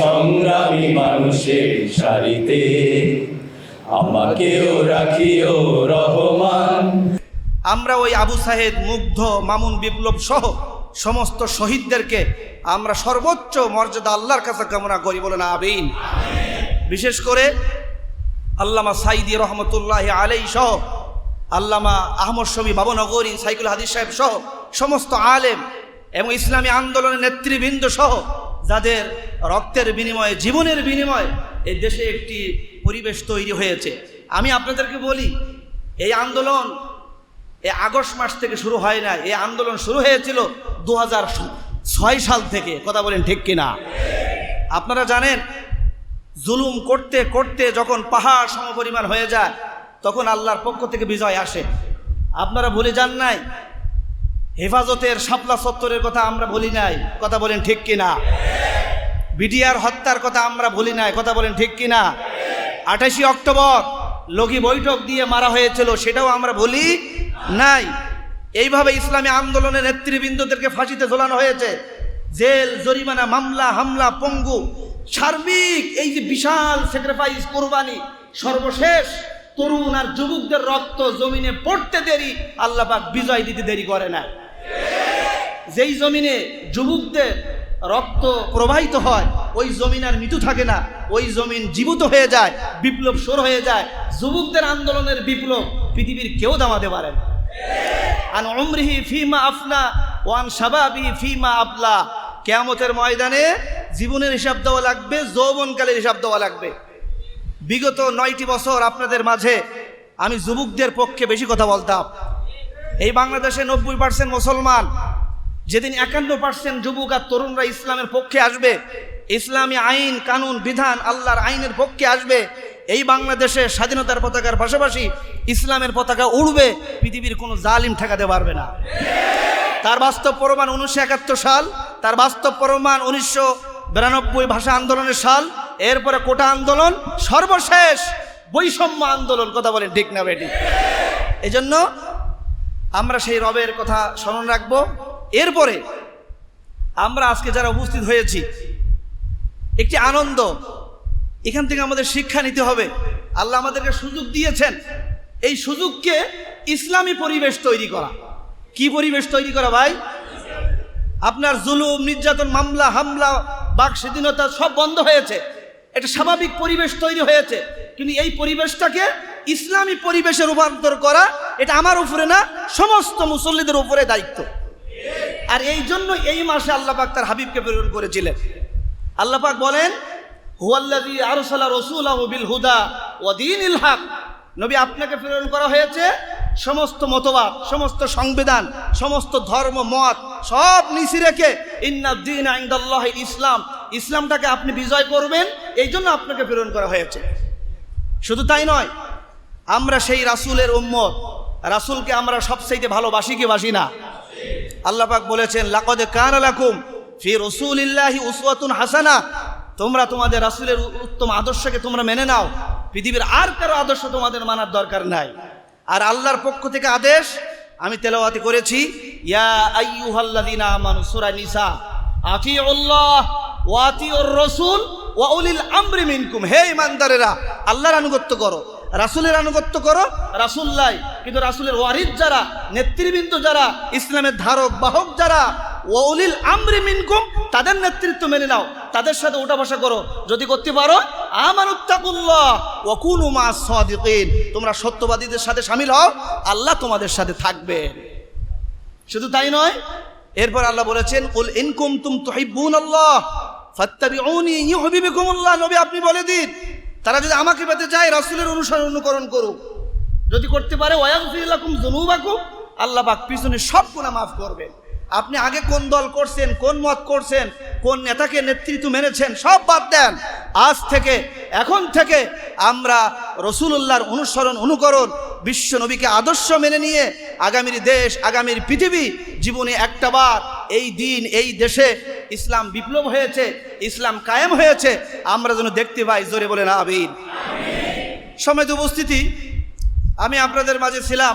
সংগ্রামী মানুষের সারিতে আমাকেও রাখিও রহমান। আমরা ওই আবু সাহেদ মুগ্ধ, মামুন, বিপ্লব সহ সমস্ত শহীদদেরকে আমরা সর্বোচ্চ মর্যাদা আল্লাহর কাছে কামনা করি বলে না আবিন বিশেষ করে আল্লামা সাইদি রহমতুল্লাহ আলাই সহ আল্লামা আহমদ শমী বাবনগরী, সাইকুল হাদিস সাহেব সহ সমস্ত আলেম এবং ইসলামী আন্দোলনের নেতৃবৃন্দ সহ যাদের রক্তের বিনিময়ে, জীবনের বিনিময়ে এই দেশে একটি পরিবেশ তৈরি হয়েছে। আমি আপনাদেরকে বলি, এই আন্দোলন এই আগস্ট মাস থেকে শুরু হয় না এই আন্দোলন শুরু হয়েছিল দু ছয় সাল থেকে। কথা বলেন ঠিক কিনা? আপনারা জানেন, জুলুম করতে করতে যখন পাহাড় সমপরিমাণ হয়ে যায়, তখন আল্লাহর পক্ষ থেকে বিজয় আসে। আপনারা ভুলে যান নাই হেফাজতের শাপলা সত্তরের কথা আমরা বলি নাই। কথা বলেন ঠিক কিনা? বিডিআর হত্যার কথা আমরা বলি নাই। কথা বলেন ঠিক কিনা? আঠাশে অক্টোবর লগি বৈঠক দিয়ে মারা হয়েছিল, সেটাও আমরা বলি নাই। এইভাবে ইসলামী আন্দোলনের নেতৃবৃন্দদেরকে ফাঁসিতে ঝোলানো হয়েছে। জেল, জরিমানা, মামলা, হামলা, পঙ্গু, সার্বিক এই যে বিশাল স্যাক্রিফাইস কোরবানি, সর্বশেষ তরুণ আর যুবকদের রক্ত জমিনে পড়তে দেরি আল্লাহ পাক বিজয় দিতে দেরি করে না। যেই জমিনে যুবকদের রক্ত প্রবাহিত হয়, ওই জমিন আর মৃত্যু থাকে না। ওই জমিন জীবিত হয়ে যায়, বিপ্লব শুরু হয়ে যায়। যুবকদের আন্দোলনের বিপ্লব পৃথিবীর কেউ দামাতে পারে আন উমরিহি ফিমা আফনা ওয়ান শাবাবি ফিমা আবলা। কেয়ামতের ময়দানে জীবনের হিসাব দেওয়া লাগবে, যৌবনকালের হিসাব দেওয়া লাগবে। বিগত নয়টি বছর আপনাদের মাঝে আমি যুবকদের পক্ষে বেশি কথা বলতাম। এই বাংলাদেশে নব্বই পার্সেন্ট মুসলমান। যেদিন একান্ন পার্সেন্ট যুবক আর তরুণরা ইসলামের পক্ষে আসবে, ইসলামী আইন, কানুন, বিধান, আল্লাহর আইনের পক্ষে আসবে, এই বাংলাদেশে স্বাধীনতার পতাকার পাশাপাশি ইসলামের পতাকা উড়বে, পৃথিবীর কোনো জালিম ঠেকাতে পারবে না। তার বাস্তব প্রমাণ উনিশশো একাত্তর সাল, তার বাস্তব প্রমাণ উনিশশো বিরানব্বই ভাষা আন্দোলনের সাল, এরপরে কোটা আন্দোলন, সর্বশেষ বৈষম্য আন্দোলন, কথা বলেন ঠিক না বেটি? এই জন্য আমরা সেই রবের কথা স্মরণ রাখব। এরপরে আমরা আজকে যারা উপস্থিত হয়েছি, একটি আনন্দ, এখান থেকে আমাদের শিক্ষা নিতে হবে। আল্লাহ আমাদেরকে সুযোগ দিয়েছেন এই সুযোগকে ইসলামী পরিবেশ তৈরি করা। কি পরিবেশ তৈরি করা ভাই? আপনার জুলুম, নির্যাতন, মামলা, হামলা, বাক, স্বাধীনতা সব বন্ধ হয়েছে। এটা স্বাভাবিক পরিবেশ তৈরি হয়েছে। কিন্তু এই পরিবেশটাকে ইসলামী পরিবেশে রূপান্তর করা, এটা আমার উপরে না, সমস্ত মুসল্লিদের উপরে দায়িত্ব। আর এই জন্য এই মাসে আল্লাহ পাক তার হাবিবকে প্রেরণ করেছিলেন। আল্লাহ পাক বলেন, হুয়াল্লাযী আরসালা রাসূলাহু বিল হুদা ওয়া দীনিল হক। নবী আপনাকে প্রেরণ করা হয়েছে সমস্ত মতবাদ, সমস্ত সংবিধান, সমস্ত ধর্ম, মত, সব নিচি রেখে ইন্নাদ্দিন আইন্দাল্লাহ ইসলাম। ইসলামটাকে আপনি বিজয় করবেন, এই জন্য আপনাকে প্রেরণ করা হয়েছে। শুধু তাই নয় আমরা সেই রাসূলের উম্মত। রাসূলকে আমরা সবচাইতে ভালোবাসি কি বাসি না? আল্লাহ পাক বলেছেন, লাকদ কানা লাকুম ফি রাসূলিল্লাহি উসওয়াতুন হাসানা। তোমরা তোমাদের রাসূলের উত্তম আদর্শকে তোমরা মেনে নাও। পৃথিবীর আর কারও আদর্শ তোমাদের মানার দরকার নাই। আর আল্লাহর পক্ষ থেকে আদেশ, আমি তেলাওয়াতি করেছি, ইয়া আইয়ুহাল্লাযিনা আমানু সূরা নিসা, আতিউল্লাহ ওয়া আতিউর রাসূল ওয়া উলিল আমরি মিনকুম। হে ইমানদারেরা, আল্লাহর আনুগত্য করো। রাসূলের আনুগত্য করো। রাসূললাই কিন্তু রাসূলের ওয়ারিদ যারা, নেতৃবৃন্দ যারা, ইসলামের ধারক, বাহক যারা ওলিল আমরি মিনকুম, তাদের নেতৃত্ব মেনে নাও, তাদের সাথে ওঠা বসা করো। যদি করতে পারো, আমানুত্তাকুল্লাহ, ওয়াকুনু মা সাদিকিন, তোমরা সত্যবাদীদের সাথে সামিল হও, আল্লাহ তোমাদের সাথে থাকবে। শুধু তাই নয়, এরপর আল্লাহ বলেছেন উল ইনকুম তুম তুহিব্বুন আল্লাহ ফাত্তাবিউনি ইউহিব্বুকুমুল্লাহ। নবী আপনি বলে দিন তারা যদি আমাকে পেতে চায়, রাসূলের অনুসরণ অনুকরণ করুক। যদি করতে পারে আল্লাহ পাক পিছনে সব গুনাহ মাফ করবেন। আপনি আগে কোন দল করছেন, কোন মত করছেন, কোন নেতাকে নেতৃত্ব মেনেছেন, সব বাদ দেন। আজ থেকে, এখন থেকে আমরা রসুল্লাহর অনুসরণ অনুকরণ, বিশ্ব নবীকে আদর্শ মেনে নিয়ে আগামীর দেশ, আগামীর পৃথিবী জীবনে একটা একটাবার এই দিন, এই দেশে ইসলাম বিপ্লব হয়েছে, ইসলাম কায়েম হয়েছে, আমরা যেন দেখতে পাই, জোরে বলে না আবির সময় উপস্থিতি, আমি আপনাদের মাঝে ছিলাম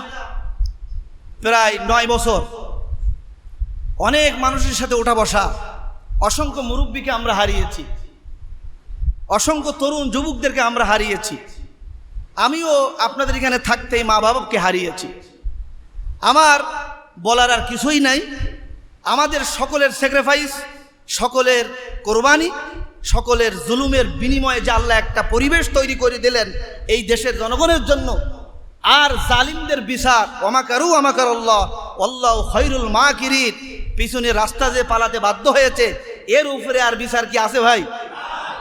প্রায় নয় বছর। অনেক মানুষের সাথে ওঠা বসা, অসংখ্য মুরব্বীকে আমরা হারিয়েছি, অসংখ্য তরুণ যুবকদেরকে আমরা হারিয়েছি। আমিও আপনাদের এখানে থাকতেই মা বাবাকে হারিয়েছি। আমার বলার আর কিছুই নাই। আমাদের সকলের স্যাক্রিফাইস সকলের কোরবানি, সকলের জুলুমের বিনিময়ে যে আল্লাহ একটা পরিবেশ তৈরি করে দিলেন এই দেশের জনগণের জন্য। আর জালিমদের বিচার অমাকারু অমাকার আল্লাহ আল্লাহ খৈরুল মা কিরিত পিছনে রাস্তা যে পালাতে বাধ্য হয়েছে, এর উপরে আর বিচার কি আছে ভাই?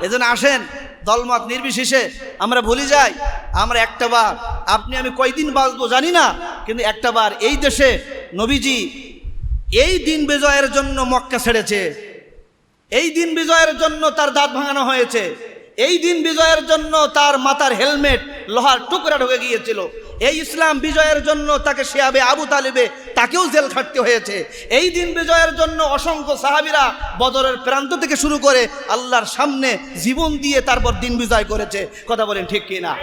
এজন্য আসেন, দলমত নির্বিশেষে আমরা ভুলে যাই, আমরা একটা বার, আপনি আমি কয়দিন বাঁচবো জানি না, কিন্তু একটা বার এই দেশে নবীজি এই দিন বিজয়ের জন্য মক্কা ছেড়েছে। এই দিন বিজয়ের জন্য তার দাঁত ভাঙানো হয়েছে। এই দিন বিজয়ের জন্য তার মাথার হেলমেট লোহার টুকরা ঢুকে গিয়েছিল। এই ইসলাম বিজয়ের জন্য তাকে শেয়াবে আবু তালিবে, তাকেও জেল খাটতে হয়েছে। এই দিন বিজয়ের জন্য অসংখ্য সাহাবিরা বদরের প্রান্ত থেকে শুরু করে আল্লাহর সামনে জীবন দিয়ে তারপর দিন বিজয় করেছে। কথা বলেন ঠিক কি না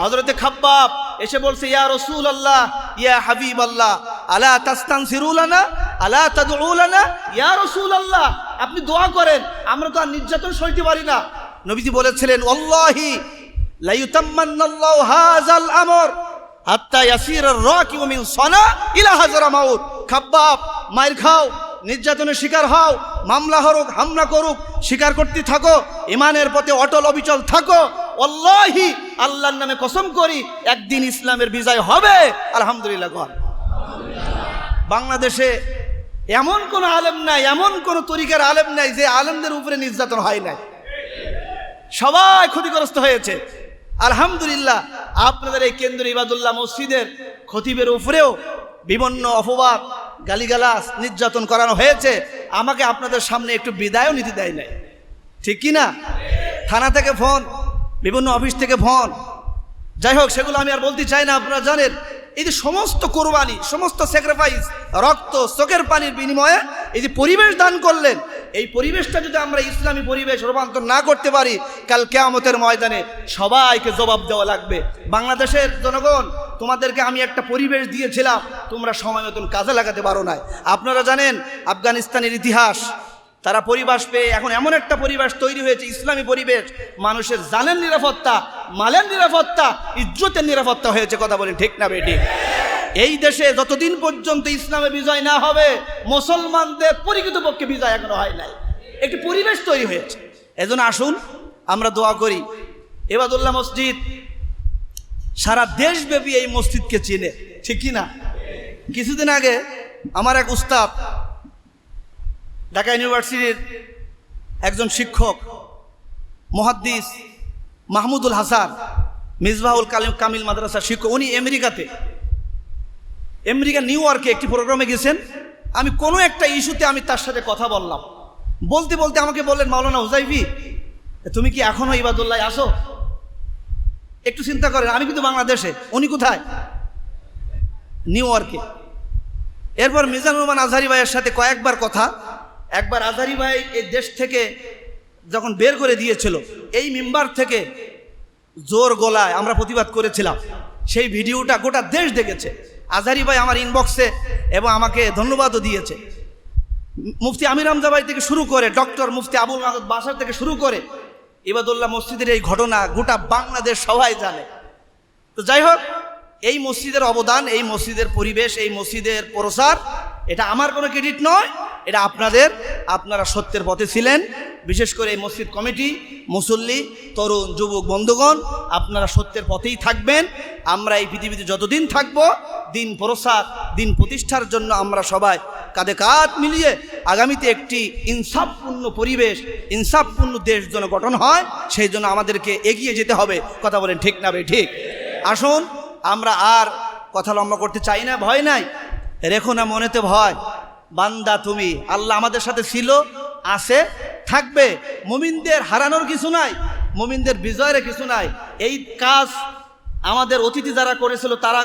হজরতে খাব্বাব এসে বলছে, ইয়া রসুল আল্লাহ ইয়া হাবিব আল্লাহ আলা তাস্তান সিরুলানা আলা তাদউলানা ইয়া রসুল আল্লাহ আপনি দোয়া করেন, আমরা তো আর নির্যাতন সইতে পারি না। নবীজি বলেছিলেন, আল্লাহি লা ইউতাম্মান্নাল্লাহু হাযাল আমর, হাত্তা ইয়াসির আর-রাকিউ মিন সানা ইলা হাজরা মাউত। খাব্বাব, মাইর খাও, নির্যাতনের শিকার হও, মামলা হরুক, হামলা করুক স্বীকার করতে থাকো ইমানের পথে অটল অবিচল থাকো। অল্লাহি আল্লাহর নামে কসম করি, একদিন ইসলামের বিজয় হবে। আলহামদুলিল্লাহ বাংলাদেশে এমন কোন আলেম নাই, এমন কোন তরিকার আলেম নাই যে আলেমদের উপরে নির্যাতন হয় নাই। সবাই ক্ষতিগ্রস্ত হয়েছে। আলহামদুলিল্লাহ, আপনাদের এই কেন্দ্র ইবাদুল্লাহ মসজিদের খতিবের উপরেও বিভিন্ন অপবাদ গালিগালাস নির্যাতন করানো হয়েছে। আমাকে আপনাদের সামনে একটু বিদায়ও নিতে দেয় নাই। ঠিক কি না? থানা থেকে ফোন, বিভিন্ন অফিস থেকে ফোন। যাই হোক, সেগুলো আমি আর বলতে চাই না, আপনারা জানেন এই যে সমস্ত কোরবানি, সমস্ত স্যাক্রিফাইস রক্ত, চোখের পানির বিনিময়ে এই যে পরিবেশ দান করলেন, এই পরিবেশটা যদি আমরা ইসলামী পরিবেশ রূপান্তর না করতে পারি, কাল কেয়ামতের ময়দানে সবাইকে জবাব দেওয়া লাগবে। বাংলাদেশের জনগণ, তোমাদেরকে আমি একটা পরিবেশ দিয়েছিলাম, তোমরা সময় মতন কাজে লাগাতে পারো না আপনারা জানেন, আফগানিস্তানের ইতিহাস তারা পরিবেশ পেয়ে এখন এমন একটা পরিবেশ তৈরি হয়েছে, ইসলামী পরিবেশ। মানুষের জানের নিরাপত্তা, মালের নিরাপত্তা, ইজ্জতের নিরাপত্তা হয়েছে, কথা বলেন ঠিক না, বেটি? এই দেশে যতদিন পর্যন্ত ইসলামে বিজয় না হবে, মুসলমানদের পরিকৃতপক্ষে বিজয় এখনও হয় নাই। একটি পরিবেশ তৈরি হয়েছে। এজন্য আসুন, আমরা দোয়া করি, এবাদুল্লাহ মসজিদ সারা দেশব্যাপী এই মসজিদকে চিনে। ঠিক কি না? কিছুদিন আগে আমার এক উস্তাদ ঢাকা ইউনিভার্সিটির একজন শিক্ষক, মহাদ্দিস মাহমুদুল হাসান মিসবাহুল কালিম কামিল মাদ্রাসার শিক্ষক। উনি আমেরিকাতে, আমেরিকা নিউ ইয়র্কে একটি প্রোগ্রামে গেছেন। আমি কোনো একটা ইস্যুতে আমি তার সাথে কথা বললাম। বলতে বলতে আমাকে বললেন, মাওলানা হুজাইফি, তুমি কি এখনও ইবাদুল্লাহ আসো একটু চিন্তা করেন, আমি কিন্তু বাংলাদেশে, উনি কোথায়? নিউ ইয়র্কে। এরপর মিজানুর রহমান আজহারি ভাইয়ের সাথে কয়েকবার কথা। একবার আজারি ভাই এই দেশ থেকে যখন বের করে দিয়েছিল, এই মেম্বার থেকে জোর গলায় আমরা প্রতিবাদ করেছিলাম। সেই ভিডিওটা গোটা দেশ দেখেছে। আজারি ভাই আমার ইনবক্সে এবং আমাকে ধন্যবাদও দিয়েছে। মুফতি আমির হামজাবাই থেকে শুরু করে ডক্টর মুফতি আবুল মাহমুদ বাসার থেকে শুরু করে ইবাদুল্লাহ মসজিদের এই ঘটনা গোটা বাংলাদেশ সবাই জানে। তো যাই হোক, এই মসজিদের অবদান, এই মসজিদের পরিবেশ, এই মসজিদের প্রসার এটা আমার কোনো ক্রেডিট নয়, এটা আপনাদের, আপনারা সত্যের পথে ছিলেন। বিশেষ করে এই মসজিদ কমিটি, মুসল্লি, তরুণ, যুবক, বন্ধুগণ, আপনারা সত্যের পথেই থাকবেন। আমরা এই পৃথিবীতে যতদিন থাকব, দিন প্রসার, দিন প্রতিষ্ঠার জন্য আমরা সবাই কাঁধে কাঁধ মিলিয়ে আগামীতে একটি ইনসাফপূর্ণ পরিবেশ, ইনসাফপূর্ণ দেশ যেন গঠন হয়, সেই জন্য আমাদেরকে এগিয়ে যেতে হবে। কথা বলেন ঠিক না বে ঠিক। আসুন, আমরা আর কথা লম্বা করতে চাই না, ভয় নাই। রেখো না মনেতে ভয়। বান্দা তুমি, আল্লাহ আমাদের সাথে ছিল, আছে, থাকবে। মুমিনদের হারানোর কিছু নাই, মুমিনদের বিজয়ের কিছু নাই। এই কাজ আমাদের অতিথি যারা করেছিল, তারা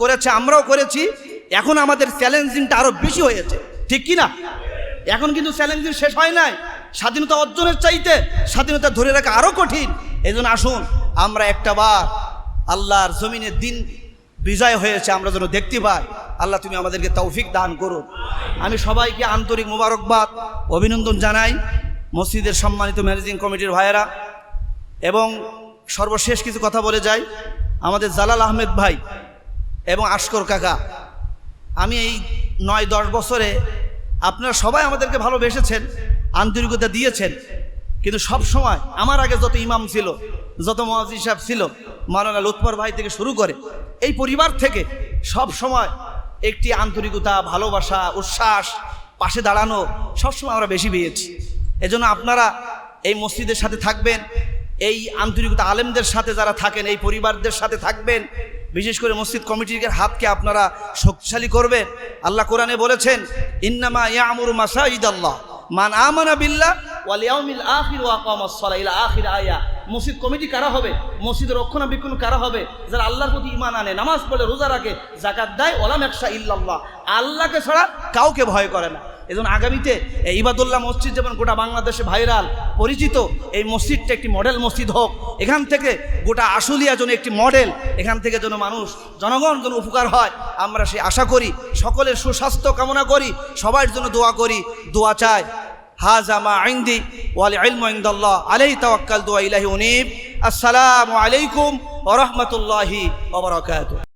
করেছে, আমরাও করেছি। এখন আমাদের চ্যালেঞ্জিংটা আরও বেশি হয়েছে। ঠিক কি না এখন কিন্তু চ্যালেঞ্জিং শেষ হয় নাই। স্বাধীনতা অর্জনের চাইতে স্বাধীনতা ধরে রাখা আরও কঠিন। এই আসুন, আমরা একটা বার আল্লাহর জমিনের দিন বিজয় হয়েছে, আমরা যেন দেখতে পাই। আল্লাহ তুমি আমাদেরকে তৌফিক দান করুন আমি সবাইকে আন্তরিক মোবারকবাদ, অভিনন্দন জানাই মসজিদের সম্মানিত ম্যানেজিং কমিটির ভাইয়েরা। এবং সর্বশেষ কিছু কথা বলে যাই। আমাদের জালাল আহমেদ ভাই এবং আশকর কাকা, আমি এই নয় দশ বছরে আপনারা সবাই আমাদেরকে ভালোবেসেছেন, আন্তরিকতা দিয়েছেন। কিন্তু সব সময় আমার আগে যত ইমাম ছিল, যত মহাজি সাহেব ছিল মারানা লুৎফর ভাই থেকে শুরু করে, এই পরিবার থেকে সব সময় একটি আন্তরিকতা, ভালোবাসা, উচ্ছ্বাস, পাশে দাঁড়ানো সবসময় আমরা বেশি পেয়েছি। এজন্য আপনারা এই মসজিদের সাথে থাকবেন, এই আন্তরিকতা আলেমদের সাথে যারা থাকেন, এই পরিবারদের সাথে থাকবেন, বিশেষ করে মসজিদ কমিটির হাতকে আপনারা শক্তিশালী করবেন। আল্লাহ কোরআনে বলেছেন, ইন্নামা ইয়ামুর মাসাইদ আল্লাহ মান আমানা বিল্লাহ ওয়াল ইয়াউমিল আখির ওয়া আকামাস সালাহ ইলা আখির আয়া। মসজিদ কমিটি কারা হবে? মসজিদের রক্ষণাবেক্ষণ কারা হবে? যারা আল্লাহর প্রতি ইমান আনে, নামাজ পড়ে, রোজা রাখে জাকাত দেয় ওলাম একশা ইল্লাল্লাহ। আল্লাহকে ছাড়া কাউকে ভয় করে না। এজন্য আগামীতে এই ইবাদুল্লাহ মসজিদ যেমন গোটা বাংলাদেশে ভাইরাল, পরিচিত, এই মসজিদটা একটি মডেল মসজিদ হোক। এখান থেকে গোটা আশুলিয়া যেন একটি মডেল, এখান থেকে যেন মানুষ, জনগণ যেন উপকার হয়, আমরা সেই আশা করি, সকলের সুস্বাস্থ্য কামনা করি, সবার জন্য দোয়া করি, দোয়া চাই। হাজা মা আইন্দি ওয়াল ইলমু ইনদাল্লাহ আলাইহি তাওয়াক্কাল দোয়া ইলাহি উনিব। আসসালামু আলাইকুম ওয়া রাহমাতুল্লাহি ওয়া বারাকাতুহু।